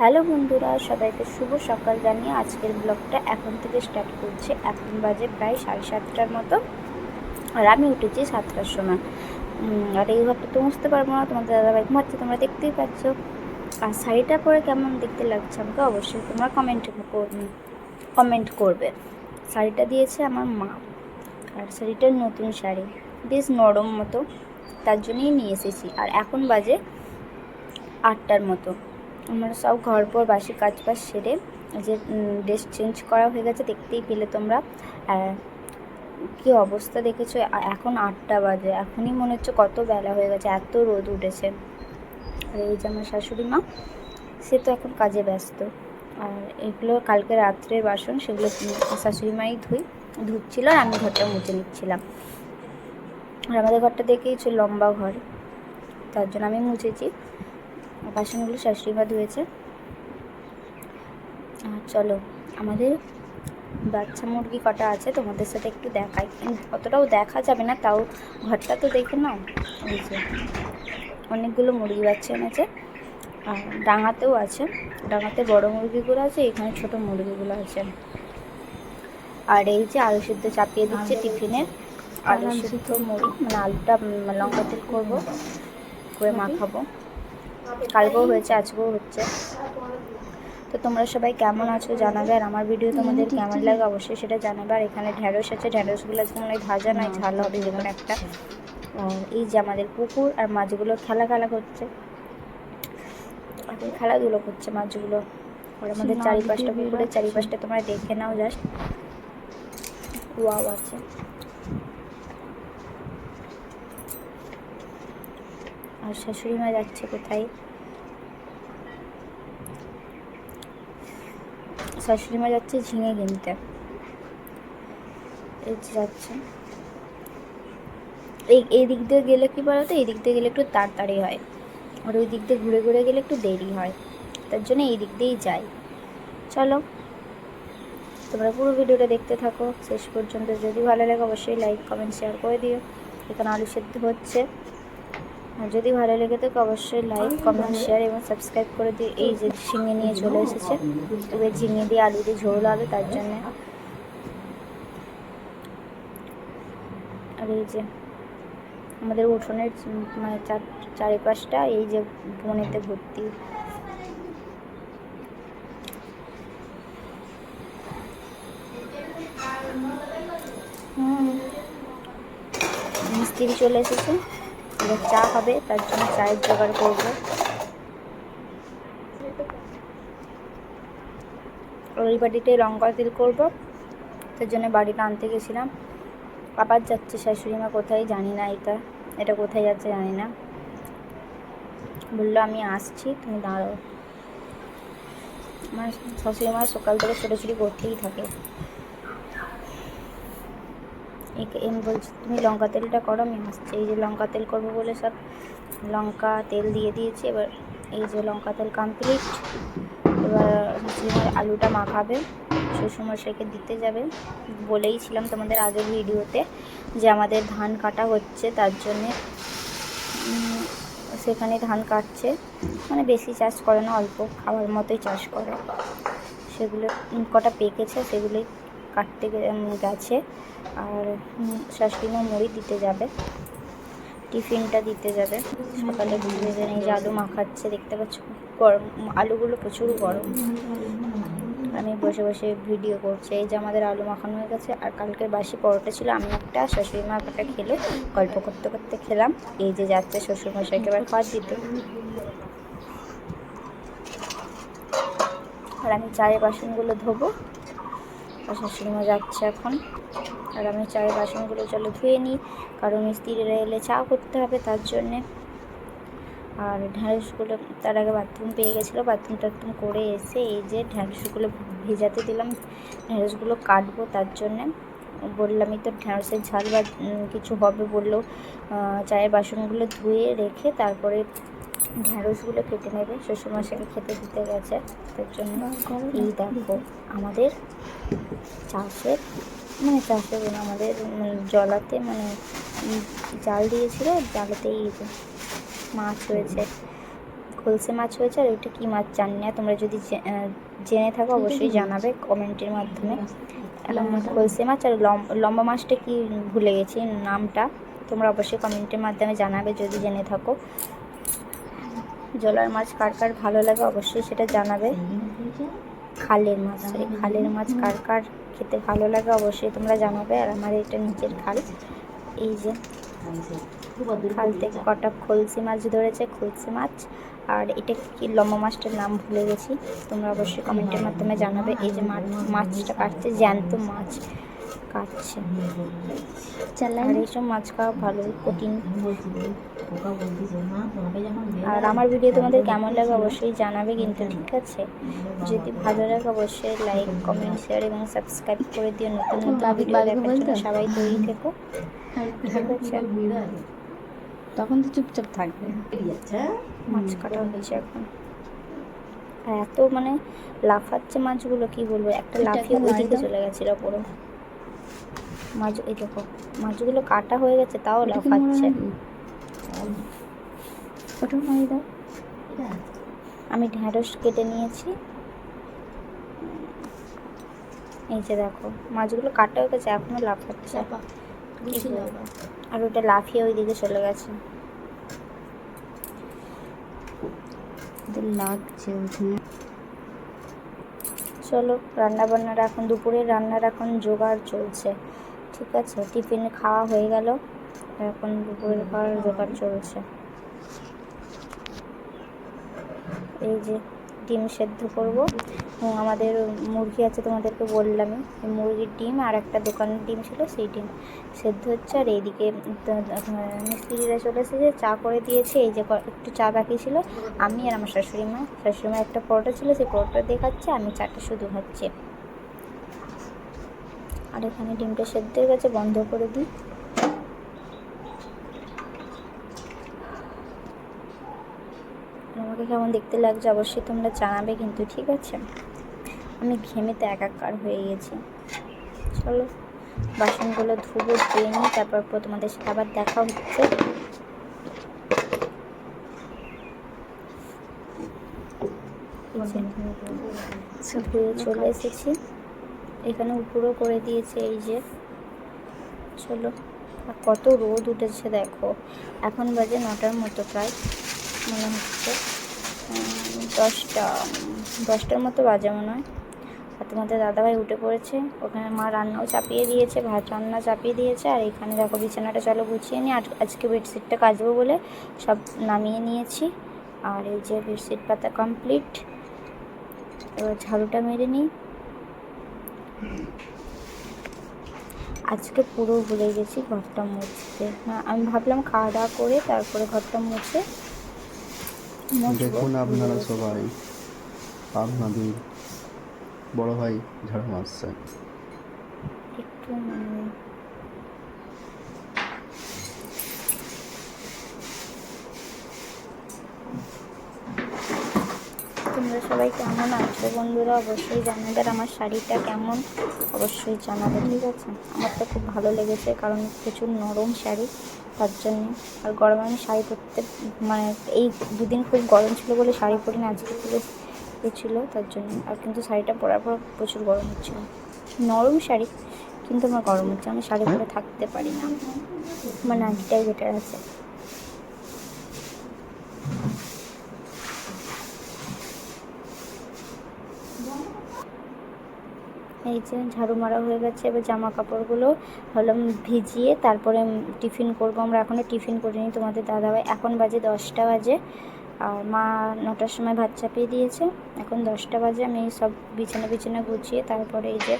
Hello বন্ধুরা, সবাইকে শুভ সকাল জানিয়ে আজকের ব্লগটা এখন থেকে স্টার্ট করছে। এখন বাজে প্রায় সাড়ে সাতটার মতো আর আমি উঠেছি সাতটার সময়। আর এই ঘরটা তো বুঝতে পারব না, তোমাদের দাদাভাই ঘুমাচ্ছে, তোমরা দেখতেই পাচ্ছ। আর শাড়িটা পরে কেমন দেখতে লাগছে আমাকে অবশ্যই তোমরা কমেন্ট কমেন্ট করবে। শাড়িটা দিয়েছে আমার মা, আর শাড়িটা নতুন শাড়ি, বেশ নরম মতো, তার জন্যই নিয়ে এসেছি। আর এখন বাজে আটটার মতো। আমরা সব ঘর পর বাসি কাজ বাজ সেরে যে ড্রেস চেঞ্জ করা হয়ে গেছে, দেখতেই পেলে তোমরা। কী অবস্থা দেখেছ? এখন আটটা বাজে। এখনই মনে হচ্ছে কত বেলা হয়ে গেছে, এত রোদ উঠেছে। আর এই যে আমার শাশুড়ি মা, সে তো এখন কাজে ব্যস্ত। আর এগুলো কালকে রাত্রের বাসন, সেগুলো শাশুড়ি মাই ধুই, ধুচ্ছিল আর আমি ঘরটা মুছে নিচ্ছিলাম। আর আমাদের ঘরটা দেখেইছো লম্বা ঘর, তার জন্য আমি মুছেছি। বাসনগুলো শাশুড়ি মা ধুয়েছে। আর চলো আমাদের বাচ্চা মুরগি কটা আছে তোমাদের সাথে একটু দেখাই। অতটাও দেখা যাবে না তাও ঘরটা তো দেখে নাও। এই যে অনেকগুলো মুরগি বাচ্চা এনেছে। আর ডাঙাতেও আছে ডাঙাতে বড় মুরগিগুলো আছে এখানে ছোট মুরগিগুলো আছে। আর এই যে আলু সিদ্ধ চাপিয়ে দিচ্ছে টিফিনে আলু সিদ্ধ মুড়ি মানে আলুটা লঙ্কা তেল করব করে মাখাবো। কালকেও হয়েছে, আজকেও হচ্ছে। তো তোমরা সবাই কেমন আছো জানাবে, আর আমার ভিডিও তোমাদের কেমন লাগে অবশ্যই সেটা জানাবে। আর এখানে ঢ্যাঁড়স আছে, ঢ্যাঁড়সগুলো আজকে মনে হয় ভাজা নয়, ঝাল হবে যেমন একটা। এই যে আমাদের পুকুর আর মাছগুলো খেলা খেলা করছে। এখন খেলাধুলো করছে মাছগুলো। আর আমাদের চারিপাশটা পুকুরের চারিপাশটা তোমরা দেখে নাও জাস্ট ওয়াও আছে। আর শাশুড়ি মা যাচ্ছে কোথায়? শাশুড়ি মা যাচ্ছে ঝিঙে কিনতে। যাচ্ছে। এই এই দিক দিয়ে গেলে কি বলতো? এই দিক দিয়ে গেলে একটু তাড়াতাড়ি হয়। আর ওই দিক দিয়ে ঘুরে ঘুরে গেলে একটু দেরি হয়। তার জন্য এই দিক দিয়েই যাই। চলো, তোমরা পুরো ভিডিওটা দেখতে থাকো। শেষ পর্যন্ত যদি ভালো লাগে অবশ্যই লাইক কমেন্ট শেয়ার করে দিও। এখানে আলু সেদ্ধ হচ্ছে। যদি ভালো লেগে থাকে, অবশ্যই লাইক কমেন্ট শেয়ার এবং সাবস্ক্রাইব করে দিয়ে এই যে ঝিঙে নিয়ে চলে এসেছে। এবার ঝিঙে দিয়ে আলু দিয়ে ঝোল হবে, তার জন্যে। আর এই যে আমাদের উঠোনের মানে চার, চারিপাশটা এই যে বনেতে ভর্তি। মিস্ত্রি চলে এসেছে। এবার চা হবে, তার জন্য চায়ের জোগাড় করব। ওই বাড়িতে লঙ্কা তেল করব, তার জন্য বাড়িটা আনতে গেছিলাম। আবার যাচ্ছে শাশুড়ি মা, কোথায় জানি না এটা এটা কোথায় যাচ্ছে জানি না। বলল, আমি আসছি, তুমি দাঁড়াও। আমার শাশুড়ি মা সকাল থেকে ছোটাছুটি করতেই থাকে। এম বলছি, তুমি লঙ্কা তেলটা করো, আমি আসছি। এই যে লঙ্কা তেল করব বলে সব লঙ্কা তেল দিয়ে দিয়েছি, এবার এই যে লঙ্কা তেল কমপ্লিট এবার শাশুড়িমার আলুটা মাখাবে শ্বশুরমশাইকে দিতে যাবে। বলেইছিলাম তোমাদের আগের ভিডিওতে যে আমাদের ধান কাটা হচ্ছে, তার জন্যে সেখানে ধান কাটছে। মানে বেশি চাষ করে না, অল্প খাওয়ার মতোই চাষ করে। সেগুলো কটা পেকেছে সেগুলোই কাটতে গেছে। আর শাশুড়িমা মুড়ি দিতে যাবে। টিফিনটা দিতে যাবে। সকালে ভেজে নিয়ে যে আলু মাখাচ্ছে, দেখতে পাচ্ছ, গরম, আলুগুলো প্রচুর গরম। আমি বসে বসে ভিডিও করছি। এই যে আমাদের আলু মাখানো হয়ে গেছে, আর কালকের বাসি পরোটা ছিল। আমি একটা শাশুড়ি মা একটা খেলে। গল্প করতে করতে খেলাম। এই যে যাচ্ছে শ্বশুরমশাইকে এবার খাওয়ার দিতে। আর আমি চায়ের বাসনগুলো ধোবো। শাশুড়িমা যাচ্ছে এখন। আর আমি চায়ের বাসনগুলো চলো ধুয়ে নিই কারণ মিস্ত্রিরা এলে চা করতে হবে তার জন্যে। আর ঢ্যাঁড়সগুলো তার আগে বাথরুম পেয়ে গেছিল বাথরুম টাথরুম করে এসে এই যে ঢ্যাঁড়সগুলো ভেজাতে দিলাম ঢ্যাঁড়সগুলো কাটবো তার জন্যে। বললামই তো ঢ্যাঁড়সের ঝাল বা কিছু হবে বললেও আহ, চায়ের বাসনগুলো ধুয়ে রেখে তারপরে ঢ্যাঁড়সগুলো কেটে নেবে। শ্বশুরমশাইকে খেতে দিতে গেছে। তার জন্য এই দেখো আমাদের চাষের মানে চাষের না, আমাদের মানে জলাতে মানে জাল দিয়েছিল জালেতেই এই মাছ হয়েছে। খলসে মাছ হয়েছে আর ওইটা কী মাছ জানি না। তোমরা যদি জেনে থাকো অবশ্যই জানাবে কমেন্টের মাধ্যমে। এখন খলসে মাছ আর লম- লম্বা মাছটা কি ভুলে গেছি নামটা। তোমরা অবশ্যই কমেন্টের মাধ্যমে জানাবে যদি জেনে থাকো। জলার মাছ কার কার ভালো লাগে অবশ্যই সেটা জানাবে। খালের মাছ, এই খালের মাছ কার কার খেতে ভালো লাগে অবশ্যই তোমরা জানাবে, আর আমার এটা নিচের খাল। এই যে, খাল থেকে কটা খলসি মাছ ধরেছে, খলসি মাছ। আর এটা কি লম্বা মাছটার নাম ভুলে গেছি, তোমরা অবশ্যই কমেন্টের মাধ্যমে জানাবে। এই যে মাছ মাছটা কাটছে, জ্যান্ত মাছ। কাটছে। আর এইসব মাছ খাওয়া ভালো কঠিন। আর আমার ভিডিও তোমাদের কেমন লাগে অবশ্যই জানাবে কিন্তু ঠিক আছে? যদি ভালো লাগে অবশ্যই লাইক কমেন্ট শেয়ার এবং সাবস্ক্রাইব করে দিও। নতুন নতুন বাবি- ভিডিও বাবিকে দেখার জন্য সবাই তৈরি থেকো। ঠিক আছে? তখন তো চুপচাপ থাকবে। মাছ কাটা হচ্ছে এখন। আর এত মানে লাফাচ্ছে মাছগুলো কি বলব? একটা লাফিয়ে ওইদিকে চলে গেছিল পুরো। মাছ এই দেখো মাছগুলো কাটা হয়ে গেছে তাও লাফাচ্ছে। ওটা মারি দাও। আমি ঢ্যাঁড়স কেটে নিয়েছি। এই যে দেখো মাছগুলো কাটা হয়ে গেছে এখনও লাফাচ্ছে। আর ওটা লাফিয়ে ওইদিকে চলে গেছে। লাগছে ওখানে। চলো রান্না বান্নার এখন দুপুরে রান্নার এখন জোগাড় চলছে। ঠিক আছে, টিফিন খাওয়া হয়ে গেল। এখন দুপুরের খাওয়ার জোগাড় চলছে। এই যে ডিম সেদ্ধ করব। আমাদের মুরগি আছে তোমাদেরকে বললামই মুরগির ডিম আর একটা দোকানের ডিম ছিল, সেই ডিম সেদ্ধ হচ্ছে। আর এইদিকে মিস্ত্রিরা চলে এসেছে, চা করে দিয়েছে। এই যে একটু চা বাকি ছিল। আমি আর আমার শাশুড়ি মা শাশুড়ি মা একটা পরোটা ছিল, সেই পরোটা দিয়ে খাচ্ছে আমি চাটা শুধু খাচ্ছি। আর এখানে ডিমটা সেদ্ধ হয়ে গেছে বন্ধ করে দিই। আমাকে কেমন দেখতে লাগছে অবশ্যই তোমরা জানাবে কিন্তু ঠিক আছে? আমি ঘেমেতে একাকার হয়ে গেছি। চলো বাসনগুলো ধুবো ধুয়ে নিই তারপর পর তোমাদের সাথে আবার দেখা হচ্ছে। ধুয়ে চলে এসেছি। এখানে উপরও করে দিয়েছে, এই যে। চলো কত রোদ উঠেছে, দেখো। এখন বাজে নটার মতো প্রায়, মনে হচ্ছে। দশটা, দশটার মতো বাজে মনে হয়। আর তোমাদের দাদাভাই উঠে পড়েছে, ওখানে মা রান্নাও চাপিয়ে দিয়েছে, ভাত রান্না চাপিয়ে দিয়েছে, আর এখানে দেখো বিছানাটা চলো গুছিয়ে নিই। আর আজকে বেডশিটটা কাচবো বলে সব নামিয়ে নিয়েছি। আর এই যে বেডশিট পাতা কমপ্লিট এবার ঝাড়ুটা মেরে নিই। আজকে পুরো ভুলে গেছি ঘরটা মুছতে। হ্যাঁ আমি ভাবলাম খাওয়া দাওয়া করে তারপরে ঘরটা মুছে দেখুন আপনারা সবাই আপনাদের বড় ভাই ঝাড়ু মারছে। একটু মানে তোমরা সবাই কেমন আছো বন্ধুরা? অবশ্যই জানাবে আর আমার শাড়িটা কেমন। অবশ্যই জানাবে ঠিক আছে? আমার তো খুব ভালো লেগেছে, কারণ প্রচুর নরম শাড়ি, তার জন্য। আর গরমে আমি শাড়ি পরতে মানে এই দুদিন খুব গরম ছিল বলে শাড়ি পরি না, আজকে খুব ছিল, তার জন্য। আর কিন্তু শাড়িটা পরার পর প্রচুর গরম হচ্ছিল। নরম শাড়ি, কিন্তু আমার গরম হচ্ছে, আমি শাড়ি পরে থাকতে পারি না। আমার নাইটিটাই বেটার আছে। এই যে ঝাড়ু মারা হয়ে গেছে, এবার জামা কাপড়গুলো হলাম ভিজিয়ে তারপরে টিফিন করব। আমরা এখনও টিফিন করিনি তোমাদের দাদাভাই। এখন বাজে দশটা বাজে। আর মা নটার সময় ভাত চাপিয়ে দিয়েছে। এখন দশটা বাজে। আমি সব বিছানা বিছানা গুছিয়ে তারপরে এই যে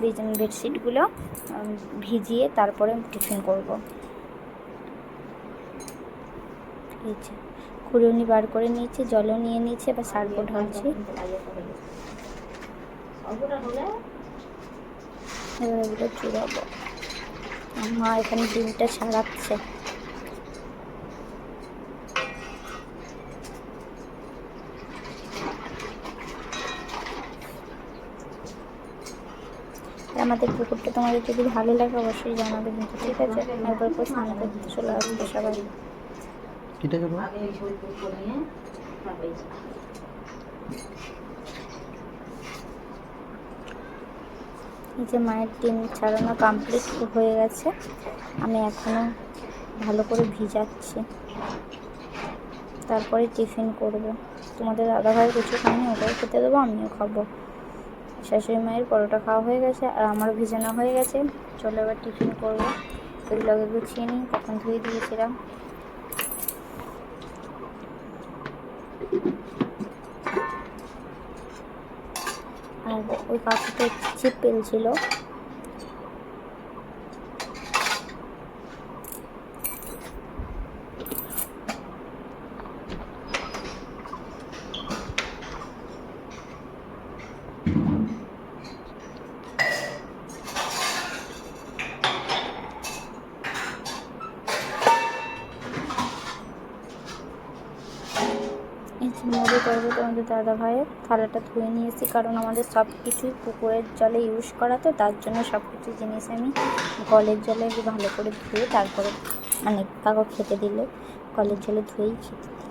বিছানা বেডশিটগুলো ভিজিয়ে তারপরে টিফিন করব। এই যে বার করে নিয়েছি, জলও নিয়ে নিয়েছি, এবার সার্ফও ঢালছি। এবার এগুলো চুড়াবো মা এখানে ডিমটা ছাড়াচ্ছে। আমাদের পুকুরটা তোমাদের যদি ভালো লাগে অবশ্যই জানাবে কিন্তু ঠিক আছে? একবার করে স্নান করতে চলে আসবে সবাই। কেটে গেল এই যে মায়ের ডিম ছাড়ানো কমপ্লিট হয়ে গেছে, আমি এখনও ভালো করে ভিজাচ্ছি। তারপরে টিফিন করব। তোমাদের দাদাভাই কিছু খায়নি ওটাও খেতে দেবো, আমিও খাব। শাশুড়ি মায়ের পরোটা খাওয়া হয়ে গেছে, আর আমারও ভিজানো হয়ে গেছে। চলো এবার টিফিন করব। এগুলো আগে গুছিয়ে নিই তখন ধুয়ে দিয়েছিলাম। ওই পাখিটা চিপ পেলছিল এই মুড়ি করব তোমাদের দাদা ভাইয়ের থালাটা ধুয়ে নিয়েছি, কারণ আমাদের সব কিছুই পুকুরের জলে ইউজ করা তো, তার জন্য সব কিছু জিনিস আমি কলের জলে ভালো করে ধুয়ে তারপরে মানে কাকু খেতে দিলে কলের জলে ধুয়েই খেতে দিই।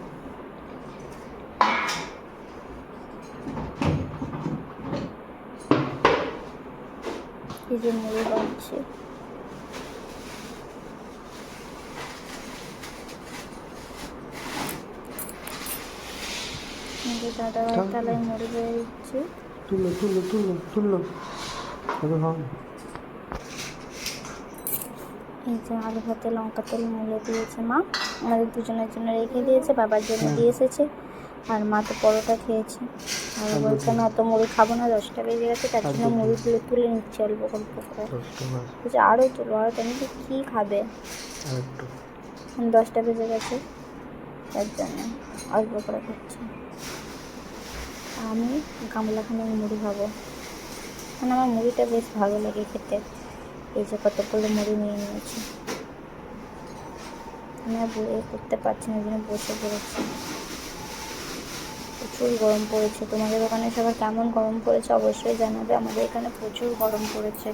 এই যে মুড়ি বাড়ছে দাদা ভাই থালায় মুড়ি বেড়ে দিচ্ছে তুলো তুলো তুলো তুলো তবে হবে এই যে আলু ভাতে লঙ্কা তেল মুলে দিয়েছে মা আমাদের দুজনের জন্য রেখে দিয়েছে বাবার জন্য দিয়ে এসেছে আর মা তো পরোটা খেয়েছে আর বলছে আমি অত মুড়ি খাব না দশটা বেজে গেছে তার জন্য মুড়িগুলো তুলে নিচ্ছে অল্প অল্প করে আরও তুলো আরও তুমি কী খাবে দশটা বেজে গেছে তার জন্য অল্প করে খাচ্ছি। আমি গামলাখানে মুড়ি খাব। মানে আমার মুড়িটা বেশ ভালো লাগে খেতে। এই যে কতগুলো মুড়ি নিয়ে নিয়েছি। আমি আর বয়ে করতে পারছি না জন্য বসে পড়েছি। প্রচুর গরম পড়েছে। তোমাদের ওখানে সবার কেমন গরম পড়েছে অবশ্যই জানাবে। আমাদের এখানে প্রচুর গরম পড়েছে।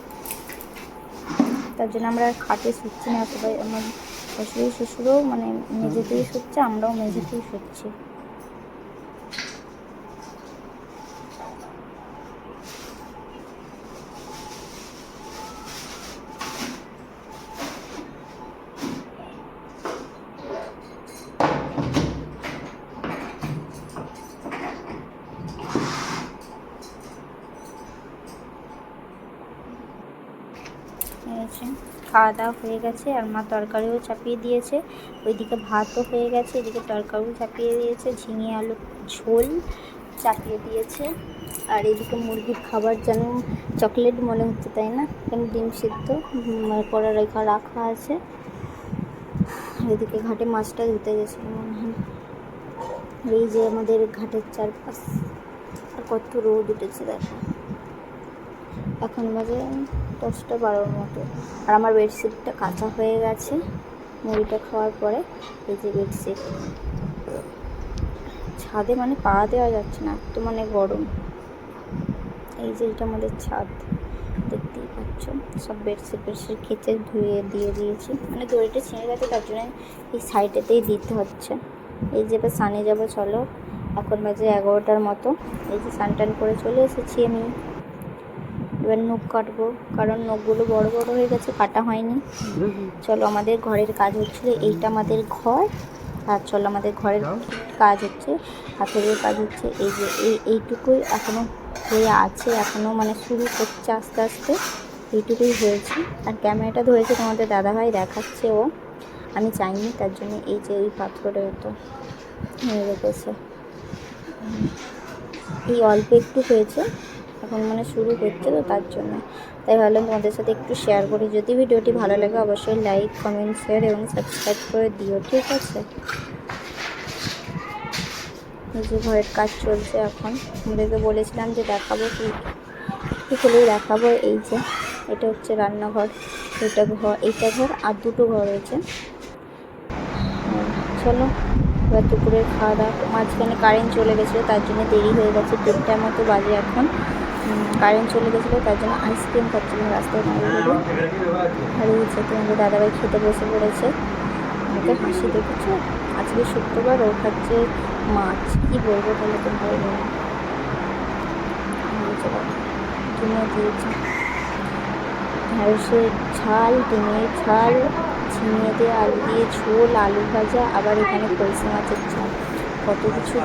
তার জন্য আমরা আর খাটে শুচ্ছি না সবাই আমার শাশুড়ি শ্বশুরও মানে মেঝেতেই শুচ্ছে, আমরাও মেঝেতেই শুচ্ছি। যে খাওয়া দাওয়া হয়ে গেছে আর মা তরকারিও চাপিয়ে দিয়েছে। ওইদিকে ভাতও হয়ে গেছে, এদিকে তরকারিও চাপিয়ে দিয়েছে, ঝিঙে আলু ঝোল চাপিয়ে দিয়েছে। আর এদিকে মুরগির খাবার যেন চকলেট মনে হচ্ছে, তাই না? এখানে ডিম সিদ্ধ করে রেখা রাখা আছে। এদিকে ঘাটে মাছটা ধুতে গেছিল মনে হয়। এই যে আমাদের ঘাটের চারপাশ, আর কত রোদ উঠেছে, দেখো। এখন বাজে দশটা বারোর মতো। আর আমার বেডশিটটা কাঁচা হয়ে গেছে মুড়িটা খাওয়ার পরে, এই যে বেডশিট। ছাদে মানে পা দেওয়া যাচ্ছে না, এত মানে গরম। এই যে এটা আমাদের ছাদ, দেখতেই পাচ্ছ। সব বেডশিট বেডশিট খেতে ধুয়ে দিয়ে দিয়েছি। মানে দড়িটা ছিঁড়ে গেছে, তার জন্য এই সাইডেতেই দিতে হচ্ছে। এই যে এবার সানে যাব, চলো। এখন বাজে এগারোটার মতো। এই যে সান করে চলে এসেছি আমি। এবার নখ কাটবো কারণ নখগুলো বড় বড় হয়ে গেছে কাটা হয়নি। চলো আমাদের ঘরের কাজ হচ্ছিল এইটা আমাদের ঘর আর চলো আমাদের ঘরের কাজ হচ্ছে হাতের কাজ হচ্ছে এই যে এই এইটুকুই এখনও হয়ে আছে এখনও মানে শুরু করছে আস্তে আস্তে এইটুকুই হয়েছে। আর ক্যামেরাটা ধরেছে তোমাদের দাদাভাই দেখাচ্ছে ও। আমি চাইনি তার জন্য এই যে এই পাথরের তো নিয়ে রেখেছে। উম, এই অল্প একটু হয়েছে এখন মানে শুরু হচ্ছে তো তার জন্য। তাই ভাবলাম তোমাদের সাথে একটু শেয়ার করি। যদি ভিডিওটি ভালো লাগে অবশ্যই লাইক কমেন্ট শেয়ার এবং সাবস্ক্রাইব করে দিও, ঠিক আছে? যে ঘরের কাজ চলছে এখন। আমাদেরকে বলেছিলাম যে দেখাবো কি কি। দেখাবো। এই যে, এটা হচ্ছে রান্নাঘর। এটা ঘর, এইটা ঘর আর দুটো ঘর রয়েছে। চলো, এবার দুপুরের খাওয়া দাওয়া। মাঝখানে কারেন্ট চলে গেছিল, তার জন্য দেরি হয়ে গেছে। দেড়টার মতো বাজে এখন। কারেন্ট চলে গেছিল, তার জন্য আইসক্রিম খাচ্ছিলাম রাস্তায় দাঁড়িয়ে আর এই যে তোমাদের দাদাভাই খেতে বসে পড়েছে। ওকে হাসি দেখেছ? আজকে শুক্রবার, ও খাচ্ছে মাছ। কী বলব তাহলে তোমরা তুমিও দিয়েছ। ঝাল, ডিমের ঝাল, ঝিঙে দিয়ে আলু দিয়ে ঝোল, আলু ভাজা, আবার এখানে কলসি মাছের ঝাল। কত কিছু